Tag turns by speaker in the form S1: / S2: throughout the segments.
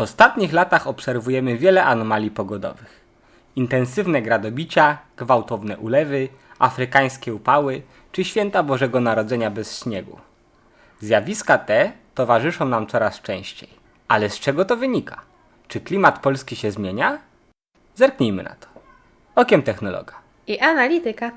S1: ostatnich latach obserwujemy wiele anomalii pogodowych. Intensywne gradobicia, gwałtowne ulewy, afrykańskie upały czy święta Bożego Narodzenia bez śniegu. Zjawiska te towarzyszą nam coraz częściej. Ale z czego to wynika? Czy klimat polski się zmienia? Zerknijmy na to. Okiem technologa.
S2: I analityka.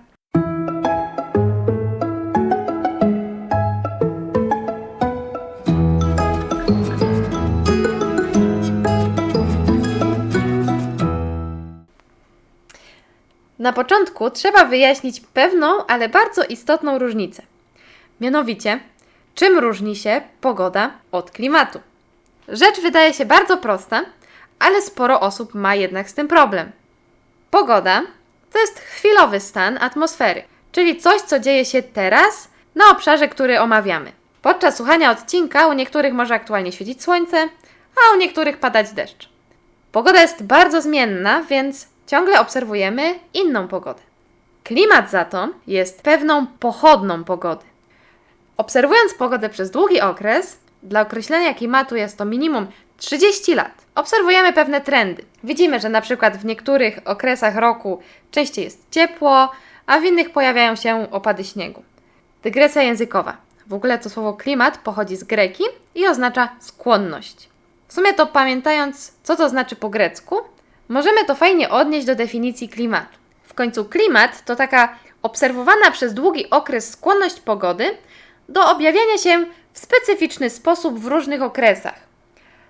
S2: Na początku trzeba wyjaśnić pewną, ale bardzo istotną różnicę. Mianowicie, czym różni się pogoda od klimatu? Rzecz wydaje się bardzo prosta, ale sporo osób ma jednak z tym problem. Pogoda to jest chwilowy stan atmosfery, czyli coś, co dzieje się teraz na obszarze, który omawiamy. Podczas słuchania odcinka u niektórych może aktualnie świecić słońce, a u niektórych padać deszcz. Pogoda jest bardzo zmienna, więc ciągle obserwujemy inną pogodę. Klimat za to jest pewną pochodną pogody. Obserwując pogodę przez długi okres, dla określenia klimatu jest to minimum 30 lat. Obserwujemy pewne trendy. Widzimy, że na przykład w niektórych okresach roku częściej jest ciepło, a w innych pojawiają się opady śniegu. Dygresja językowa. W ogóle to słowo klimat pochodzi z greki i oznacza skłonność. W sumie to pamiętając, co to znaczy po grecku, możemy to fajnie odnieść do definicji klimatu. W końcu klimat to taka obserwowana przez długi okres skłonność pogody do objawiania się w specyficzny sposób w różnych okresach.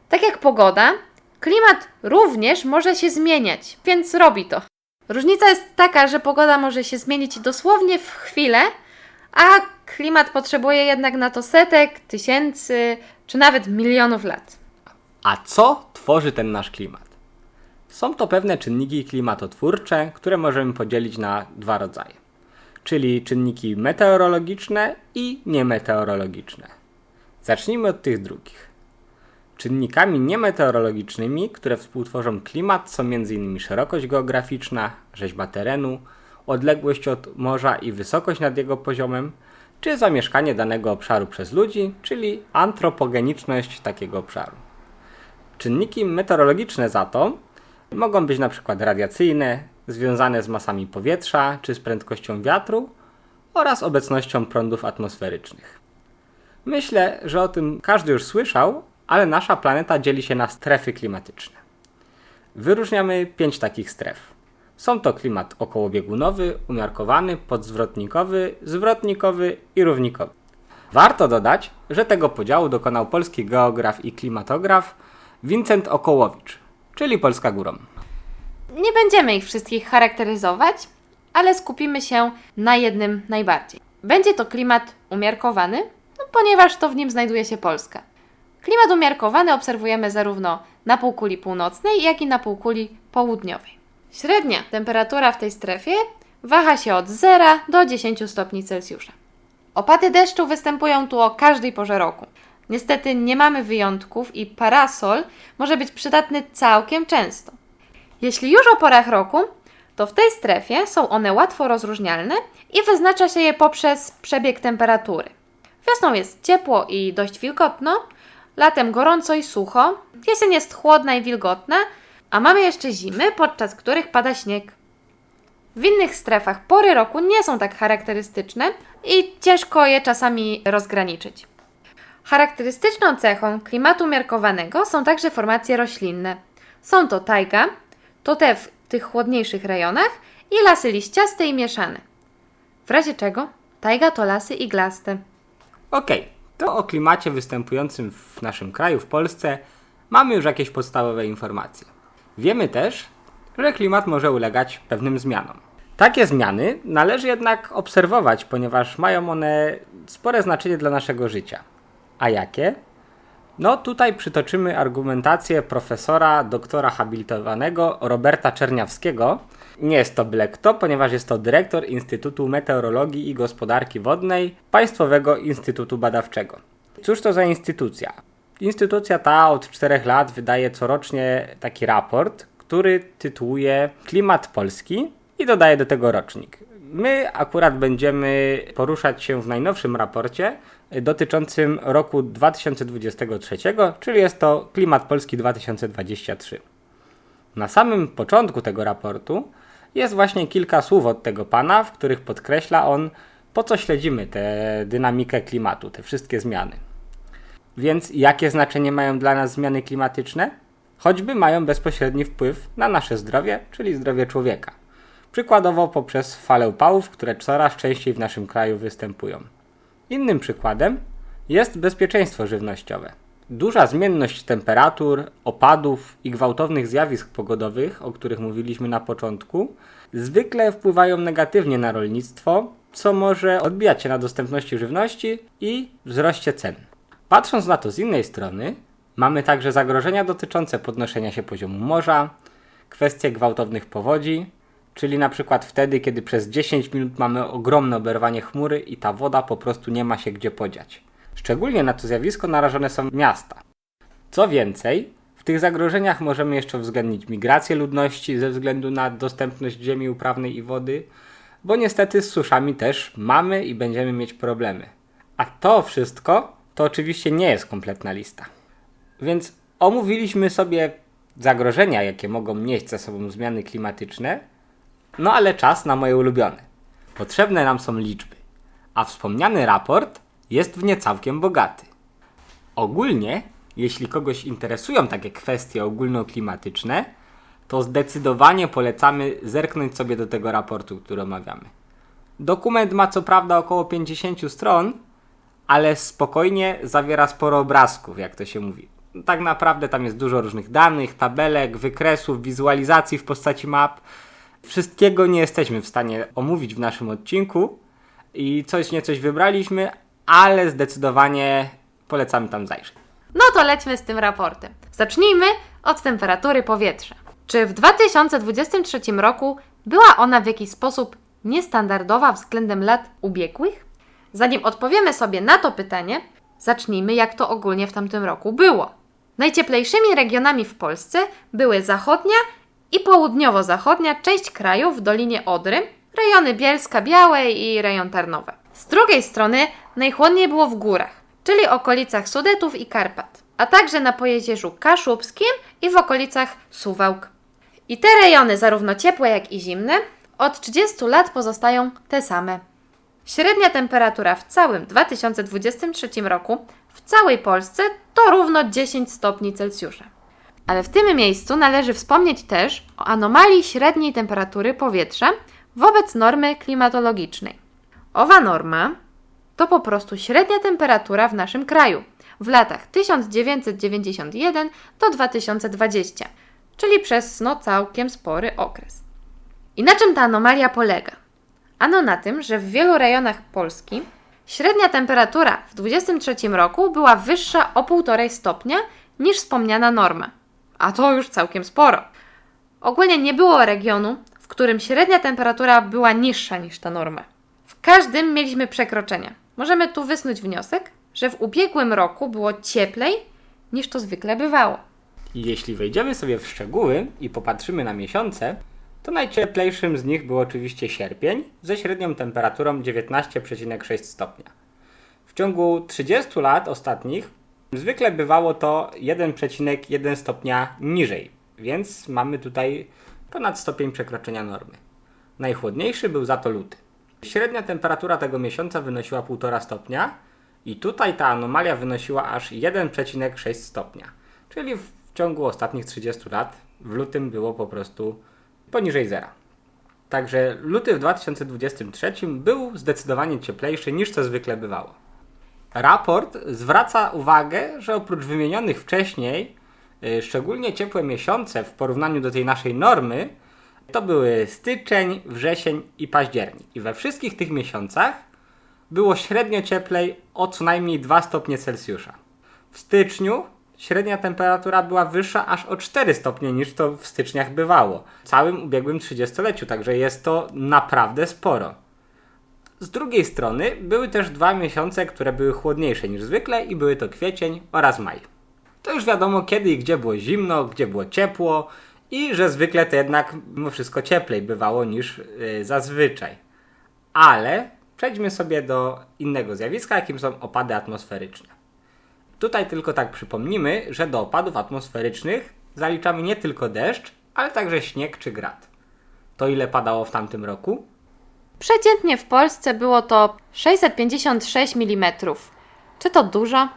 S2: Tak jak pogoda, klimat również może się zmieniać, więc robi to. Różnica jest taka, że pogoda może się zmienić dosłownie w chwilę, a klimat potrzebuje jednak na to setek, tysięcy czy nawet milionów lat.
S1: A co tworzy ten nasz klimat? Są to pewne czynniki klimatotwórcze, które możemy podzielić na dwa rodzaje, czyli czynniki meteorologiczne i niemeteorologiczne. Zacznijmy od tych drugich. Czynnikami niemeteorologicznymi, które współtworzą klimat, są m.in. szerokość geograficzna, rzeźba terenu, odległość od morza i wysokość nad jego poziomem, czy zamieszkanie danego obszaru przez ludzi, czyli antropogeniczność takiego obszaru. Czynniki meteorologiczne za to mogą być np. radiacyjne, związane z masami powietrza czy z prędkością wiatru oraz obecnością prądów atmosferycznych. Myślę, że o tym każdy już słyszał, ale nasza planeta dzieli się na strefy klimatyczne. Wyróżniamy pięć takich stref. Są to klimat okołobiegunowy, umiarkowany, podzwrotnikowy, zwrotnikowy i równikowy. Warto dodać, że tego podziału dokonał polski geograf i klimatograf Wincent Okołowicz, czyli Polska Górą.
S2: Nie będziemy ich wszystkich charakteryzować, ale skupimy się na jednym najbardziej. Będzie to klimat umiarkowany, no, ponieważ to w nim znajduje się Polska. Klimat umiarkowany obserwujemy zarówno na półkuli północnej, jak i na półkuli południowej. Średnia temperatura w tej strefie waha się od 0 do 10 stopni Celsjusza. Opady deszczu występują tu o każdej porze roku. Niestety nie mamy wyjątków i parasol może być przydatny całkiem często. Jeśli już o porach roku, to w tej strefie są one łatwo rozróżnialne i wyznacza się je poprzez przebieg temperatury. Wiosną jest ciepło i dość wilgotno, latem gorąco i sucho, jesień jest chłodna i wilgotna, a mamy jeszcze zimy, podczas których pada śnieg. W innych strefach pory roku nie są tak charakterystyczne i ciężko je czasami rozgraniczyć. Charakterystyczną cechą klimatu miarkowanego są także formacje roślinne. Są to tajga, to te w tych chłodniejszych rejonach i lasy liściaste i mieszane. W razie czego tajga to lasy iglaste.
S1: Okej, to o klimacie występującym w naszym kraju, w Polsce, mamy już jakieś podstawowe informacje. Wiemy też, że klimat może ulegać pewnym zmianom. Takie zmiany należy jednak obserwować, ponieważ mają one spore znaczenie dla naszego życia. A jakie? No tutaj przytoczymy argumentację profesora, doktora habilitowanego Roberta Czerniawskiego. Nie jest to byle kto, ponieważ jest to dyrektor Instytutu Meteorologii i Gospodarki Wodnej Państwowego Instytutu Badawczego. Cóż to za instytucja? Instytucja ta od czterech lat wydaje corocznie taki raport, który tytułuje Klimat Polski i dodaje do tego rocznik. My akurat będziemy poruszać się w najnowszym raporcie dotyczącym roku 2023, czyli jest to Klimat Polski 2023. Na samym początku tego raportu jest właśnie kilka słów od tego pana, w których podkreśla on, po co śledzimy tę dynamikę klimatu, te wszystkie zmiany. Więc jakie znaczenie mają dla nas zmiany klimatyczne? Choćby mają bezpośredni wpływ na nasze zdrowie, czyli zdrowie człowieka. Przykładowo poprzez fale upałów, które coraz częściej w naszym kraju występują. Innym przykładem jest bezpieczeństwo żywnościowe. Duża zmienność temperatur, opadów i gwałtownych zjawisk pogodowych, o których mówiliśmy na początku, zwykle wpływają negatywnie na rolnictwo, co może odbijać się na dostępności żywności i wzroście cen. Patrząc na to z innej strony, mamy także zagrożenia dotyczące podnoszenia się poziomu morza, kwestie gwałtownych powodzi, czyli na przykład wtedy, kiedy przez 10 minut mamy ogromne oberwanie chmury i ta woda po prostu nie ma się gdzie podziać. Szczególnie na to zjawisko narażone są miasta. Co więcej, w tych zagrożeniach możemy jeszcze uwzględnić migrację ludności ze względu na dostępność ziemi uprawnej i wody, bo niestety z suszami też mamy i będziemy mieć problemy. A to wszystko to oczywiście nie jest kompletna lista. Więc omówiliśmy sobie zagrożenia, jakie mogą nieść ze sobą zmiany klimatyczne, no ale czas na moje ulubione. Potrzebne nam są liczby, a wspomniany raport jest w nie całkiem bogaty. Ogólnie, jeśli kogoś interesują takie kwestie ogólnoklimatyczne, to zdecydowanie polecamy zerknąć sobie do tego raportu, który omawiamy. Dokument ma co prawda około 50 stron, ale spokojnie zawiera sporo obrazków, jak to się mówi. Tak naprawdę tam jest dużo różnych danych, tabelek, wykresów, wizualizacji w postaci map. Wszystkiego nie jesteśmy w stanie omówić w naszym odcinku i coś niecoś wybraliśmy, ale zdecydowanie polecamy tam zajrzeć.
S2: No to lećmy z tym raportem. Zacznijmy od temperatury powietrza. Czy w 2023 roku była ona w jakiś sposób niestandardowa względem lat ubiegłych? Zanim odpowiemy sobie na to pytanie, zacznijmy jak to ogólnie w tamtym roku było. Najcieplejszymi regionami w Polsce były zachodnia i południowo-zachodnia część kraju w Dolinie Odry, rejony Bielska Białej i rejon Tarnowe. Z drugiej strony najchłodniej było w górach, czyli okolicach Sudetów i Karpat, a także na Pojezierzu Kaszubskim i w okolicach Suwałk. I te rejony, zarówno ciepłe jak i zimne, od 30 lat pozostają te same. Średnia temperatura w całym 2023 roku w całej Polsce to równo 10 stopni Celsjusza. Ale w tym miejscu należy wspomnieć też o anomalii średniej temperatury powietrza wobec normy klimatologicznej. Owa norma to po prostu średnia temperatura w naszym kraju w latach 1991 do 2020, czyli przez no całkiem spory okres. I na czym ta anomalia polega? Ano na tym, że w wielu rejonach Polski średnia temperatura w 2023 roku była wyższa o 1,5 stopnia niż wspomniana norma. A to już całkiem sporo. Ogólnie nie było regionu, w którym średnia temperatura była niższa niż ta norma. W każdym mieliśmy przekroczenia. Możemy tu wysnuć wniosek, że w ubiegłym roku było cieplej niż to zwykle bywało.
S1: Jeśli wejdziemy sobie w szczegóły i popatrzymy na miesiące, to najcieplejszym z nich był oczywiście sierpień ze średnią temperaturą 19,6 stopnia. W ciągu 30 lat ostatnich zwykle bywało to 1,1 stopnia niżej, więc mamy tutaj ponad stopień przekroczenia normy. Najchłodniejszy był za to luty. Średnia temperatura tego miesiąca wynosiła 1,5 stopnia i tutaj ta anomalia wynosiła aż 1,6 stopnia. Czyli w ciągu ostatnich 30 lat w lutym było po prostu poniżej zera. Także luty w 2023 był zdecydowanie cieplejszy niż to zwykle bywało. Raport zwraca uwagę, że oprócz wymienionych wcześniej, y, szczególnie ciepłe miesiące w porównaniu do tej naszej normy, to były styczeń, wrzesień i październik. I we wszystkich tych miesiącach było średnio cieplej o co najmniej 2 stopnie Celsjusza. W styczniu średnia temperatura była wyższa aż o 4 stopnie niż to w styczniach bywało. W całym ubiegłym 30-leciu, także jest to naprawdę sporo. Z drugiej strony były też dwa miesiące, które były chłodniejsze niż zwykle i były to kwiecień oraz maj. To już wiadomo kiedy i gdzie było zimno, gdzie było ciepło i że zwykle to jednak mimo wszystko cieplej bywało niż yy, zazwyczaj. Ale przejdźmy sobie do innego zjawiska, jakim są opady atmosferyczne. Tutaj tylko tak przypomnimy, że do opadów atmosferycznych zaliczamy nie tylko deszcz, ale także śnieg czy grad. To ile padało w tamtym roku?
S2: Przeciętnie w Polsce było to 656 mm. Czy to dużo?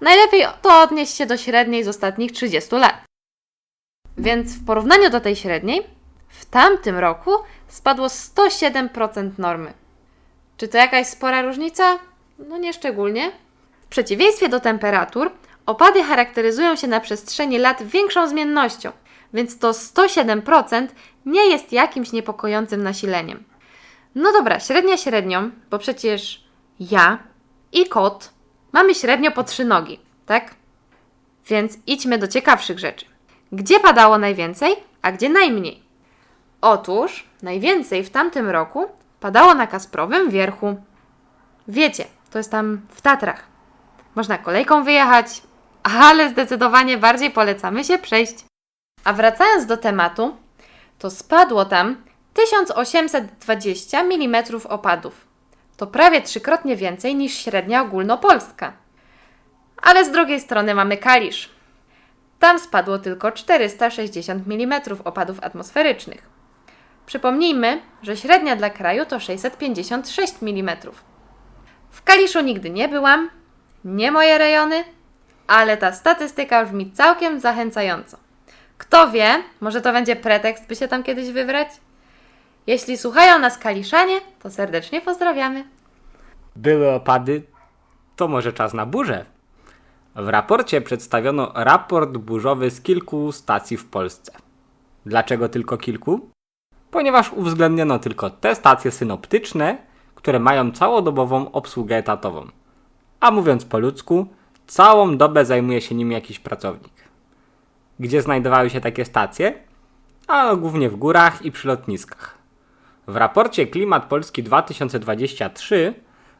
S2: Najlepiej to odnieść się do średniej z ostatnich 30 lat. Więc w porównaniu do tej średniej, w tamtym roku spadło 107% normy. Czy to jakaś spora różnica? No nie szczególnie. W przeciwieństwie do temperatur, opady charakteryzują się na przestrzeni lat większą zmiennością, więc to 107% nie jest jakimś niepokojącym nasileniem. No dobra, średnia średnią, bo przecież ja i kot mamy średnio po trzy nogi, tak? Więc idźmy do ciekawszych rzeczy. Gdzie padało najwięcej, a gdzie najmniej? Otóż najwięcej w tamtym roku padało na Kasprowym Wierchu. Wiecie, to jest tam w Tatrach. Można kolejką wyjechać, ale zdecydowanie bardziej polecamy się przejść. A wracając do tematu, to spadło tam 1820 mm opadów. To prawie trzykrotnie więcej niż średnia ogólnopolska. Ale z drugiej strony mamy Kalisz. Tam spadło tylko 460 mm opadów atmosferycznych. Przypomnijmy, że średnia dla kraju to 656 mm. W Kaliszu nigdy nie byłam, nie moje rejony, ale ta statystyka brzmi całkiem zachęcająco. Kto wie, może to będzie pretekst, by się tam kiedyś wybrać? Jeśli słuchają nas Kaliszanie, to serdecznie pozdrawiamy.
S1: Były opady, to może czas na burzę. W raporcie przedstawiono raport burzowy z kilku stacji w Polsce. Dlaczego tylko kilku? Ponieważ uwzględniono tylko te stacje synoptyczne, które mają całodobową obsługę etatową. A mówiąc po ludzku, całą dobę zajmuje się nim jakiś pracownik. Gdzie znajdowały się takie stacje? A głównie w górach i przy lotniskach. W raporcie Klimat Polski 2023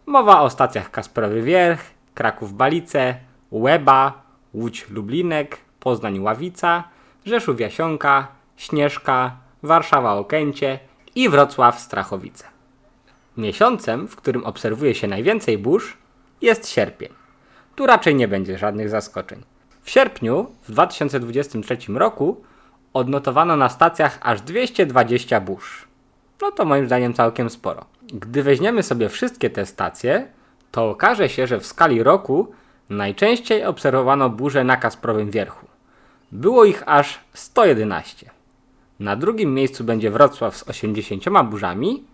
S1: mowa o stacjach Kasprowy Wierch, Kraków Balice, Łeba, Łódź Lublinek, Poznań Ławica, Rzeszów Jasionka, Śnieżka, Warszawa Okęcie i Wrocław Strachowice. Miesiącem, w którym obserwuje się najwięcej burz, jest sierpień. Tu raczej nie będzie żadnych zaskoczeń. W sierpniu w 2023 roku odnotowano na stacjach aż 220 burz. No to moim zdaniem całkiem sporo. Gdy weźmiemy sobie wszystkie te stacje, to okaże się, że w skali roku najczęściej obserwowano burze na Kasprowym Wierchu. Było ich aż 111. Na drugim miejscu będzie Wrocław z 80 burzami,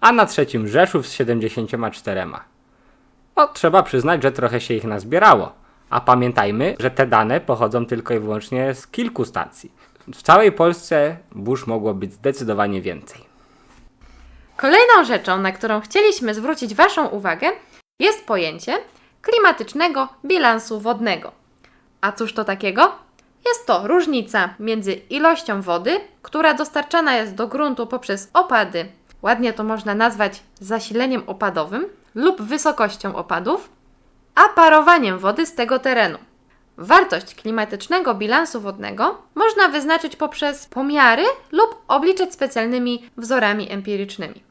S1: a na trzecim Rzeszów z 74. No, trzeba przyznać, że trochę się ich nazbierało. A pamiętajmy, że te dane pochodzą tylko i wyłącznie z kilku stacji. W całej Polsce burz mogło być zdecydowanie więcej.
S2: Kolejną rzeczą, na którą chcieliśmy zwrócić Waszą uwagę, jest pojęcie klimatycznego bilansu wodnego. A cóż to takiego? Jest to różnica między ilością wody, która dostarczana jest do gruntu poprzez opady, ładnie to można nazwać zasileniem opadowym, lub wysokością opadów, a parowaniem wody z tego terenu. Wartość klimatycznego bilansu wodnego można wyznaczyć poprzez pomiary lub obliczyć specjalnymi wzorami empirycznymi.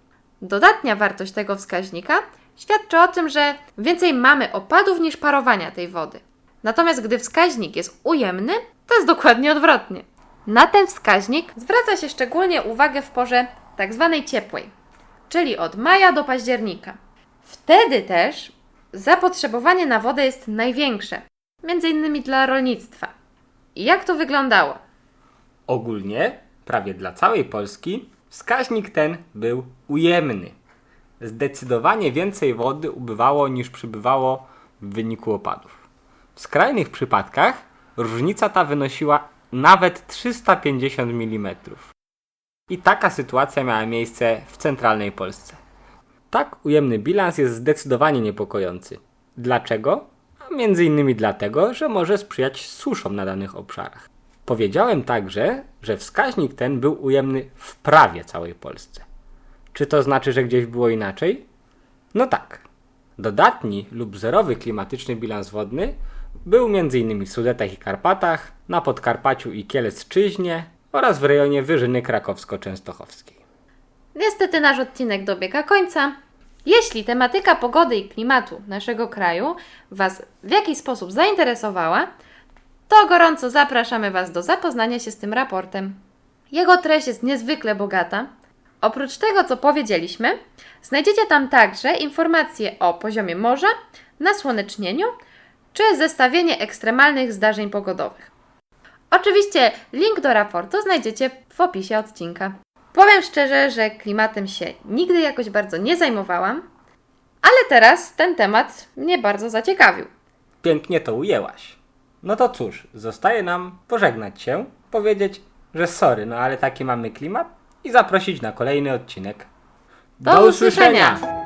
S2: Dodatnia wartość tego wskaźnika świadczy o tym, że więcej mamy opadów niż parowania tej wody. Natomiast gdy wskaźnik jest ujemny, to jest dokładnie odwrotnie. Na ten wskaźnik zwraca się szczególnie uwagę w porze tak zwanej ciepłej, czyli od maja do października. Wtedy też zapotrzebowanie na wodę jest największe, między innymi dla rolnictwa. Jak to wyglądało?
S1: Ogólnie, prawie dla całej Polski, wskaźnik ten był ujemny. Zdecydowanie więcej wody ubywało niż przybywało w wyniku opadów. W skrajnych przypadkach różnica ta wynosiła nawet 350 mm. I taka sytuacja miała miejsce w centralnej Polsce. Tak ujemny bilans jest zdecydowanie niepokojący. Dlaczego? Między innymi dlatego, że może sprzyjać suszom na danych obszarach. Powiedziałem także, że wskaźnik ten był ujemny w prawie całej Polsce. Czy to znaczy, że gdzieś było inaczej? No tak. Dodatni lub zerowy klimatyczny bilans wodny był m.in. w Sudetach i Karpatach, na Podkarpaciu i Kielec-Czyźnie oraz w rejonie Wyżyny Krakowsko-Częstochowskiej.
S2: Niestety nasz odcinek dobiega końca. Jeśli tematyka pogody i klimatu naszego kraju Was w jakiś sposób zainteresowała, to gorąco zapraszamy Was do zapoznania się z tym raportem. Jego treść jest niezwykle bogata. Oprócz tego, co powiedzieliśmy, znajdziecie tam także informacje o poziomie morza, nasłonecznieniu czy zestawienie ekstremalnych zdarzeń pogodowych. Oczywiście link do raportu znajdziecie w opisie odcinka. Powiem szczerze, że klimatem się nigdy jakoś bardzo nie zajmowałam, ale teraz ten temat mnie bardzo zaciekawił.
S1: Pięknie to ujęłaś. No to cóż, zostaje nam pożegnać się, powiedzieć, że sorry, no ale taki mamy klimat i zaprosić na kolejny odcinek.
S2: Do usłyszenia!